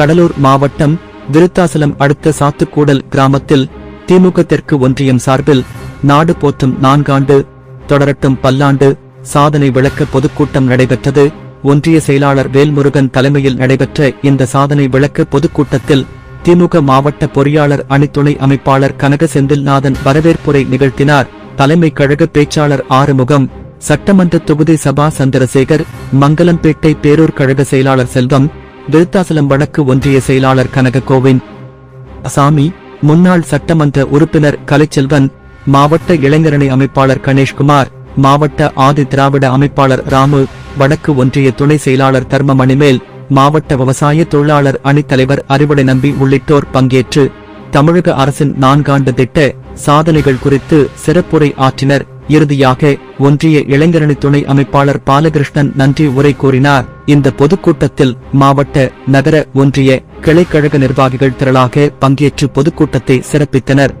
கடலூர் மாவட்டம் விருத்தாசலம் அடுத்த சாத்துக்கூடல் கிராமத்தில் திமுக தெற்கு ஒன்றியம் சார்பில் நாடு போற்றும் நான்காண்டு தொடரட்டும் பல்லாண்டு சாதனை விளக்க பொதுக்கூட்டம் நடைபெற்றது. ஒன்றிய செயலாளர் வேல்முருகன் தலைமையில் நடைபெற்ற இந்த சாதனை விளக்க பொதுக்கூட்டத்தில் திமுக மாவட்ட பொறியாளர் அணித்துணை அமைப்பாளர் கனக செந்தில்நாதன் வரவேற்புரை நிகழ்த்தினார். தலைமை கழக பேச்சாளர் ஆறுமுகம் சட்டமன்ற தொகுதி சபா சந்திரசேகர் மங்கலம்பேட்டை பேரூர் கழக செயலாளர் செல்வம் விருத்தாசலம் வடக்கு ஒன்றிய செயலாளர் கனக கோவிந்த் சாமி முன்னாள் சட்டமன்ற உறுப்பினர் கலைச்செல்வன் மாவட்ட இளைஞரணி அமைப்பாளர் கணேஷ்குமார் மாவட்ட ஆதி திராவிட அமைப்பாளர் ராமு வடக்கு ஒன்றிய துணை செயலாளர் தர்ம மணிமேல் மாவட்ட விவசாய தொழிலாளர் அணித்தலைவர் அறிவுடை நம்பி உள்ளிட்டோர் பங்கேற்று தமிழக அரசின் நான்காண்டு திட்ட சாதனைகள் குறித்து சிறப்புரை ஆற்றினர். இறுதியாக ஒன்றிய இளைஞரணி துணை அமைப்பாளர் பாலகிருஷ்ணன் நன்றி உரை கூறினார். இந்த பொதுக்கூட்டத்தில் மாவட்ட நகர ஒன்றிய கிளைக்கழக நிர்வாகிகள் திரளாக பங்கேற்று பொதுக்கூட்டத்தை சிறப்பித்தனர்.